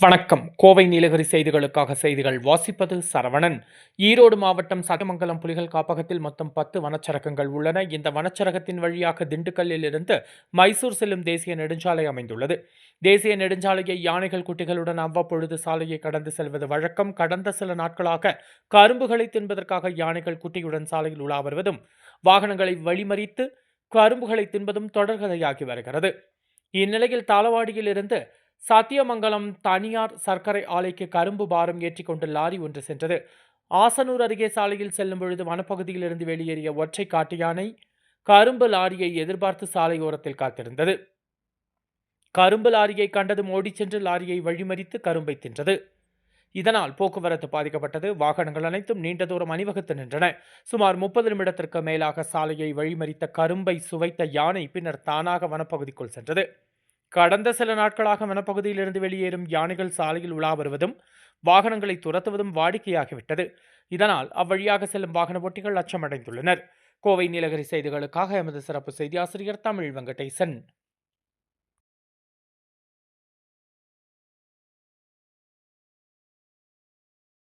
வணக்கம். கோவை நீலகிரி செய்திகளுக்காக செய்திகள் வாசிப்பது சரவணன். ஈரோடு மாவட்டம் சகமங்கலம் புலிகள் காப்பகத்தில் மொத்தம் பத்து வனச்சரகங்கள் உள்ளன. இந்த வனச்சரகத்தின் வழியாக திண்டுக்கல்லில் இருந்து மைசூர் செல்லும் தேசிய நெடுஞ்சாலை அமைந்துள்ளது. தேசிய நெடுஞ்சாலையை யானைகள் குட்டிகளுடன் அவ்வப்பொழுது சாலையை கடந்து செல்வது வழக்கம். கடந்த சில நாட்களாக கரும்புகளை தின்பதற்காக யானைகள் குட்டியுடன் சாலையில் உலா வருவதும் வாகனங்களை வழிமறித்து கரும்புகளை தின்பதும் தொடர்கதையாகி வருகிறது. இந்நிலையில் தாளவாடியில் இருந்து சத்தியமங்கலம் தனியார் சர்க்கரை ஆலைக்கு கரும்பு பாரம் ஏற்றி கொண்டு லாரி ஒன்று சென்றது. ஆசனூர் அருகே சாலையில் செல்லும் பொழுது வனப்பகுதியிலிருந்து வெளியேறிய ஒற்றை காட்டு யானை கரும்பு லாரியை எதிர்பார்த்து சாலையோரத்தில் காத்திருந்தது. கரும்பு லாரியை கண்டதும் ஓடிச் சென்று லாரியை வழிமறித்து கரும்பை தின்றது. இதனால் போக்குவரத்து பாதிக்கப்பட்டது. வாகனங்கள் அனைத்தும் நீண்ட தூரம் அணிவகுத்து நின்றன. சுமார் முப்பது நிமிடத்திற்கு மேலாக சாலையை வழிமறித்த கரும்பை சுவைத்த யானை பின்னர் தானாக வனப்பகுதிக்குள் சென்றது. கடந்த சில நாட்களாக வனப்பகுதியிலிருந்து வெளியேறும் யானைகள் சாலையில் உலா வருவதும் வாகனங்களை துரத்துவதும் வாடிக்கையாகிவிட்டது. இதனால் அவ்வழியாக செல்லும் வாகன ஓட்டிகள் அச்சமடைந்துள்ளனர். கோவை நீலகிரி செய்திகளுக்காக எமது சிறப்பு செய்தி ஆசிரியர் தமிழ் வெங்கடேசன்.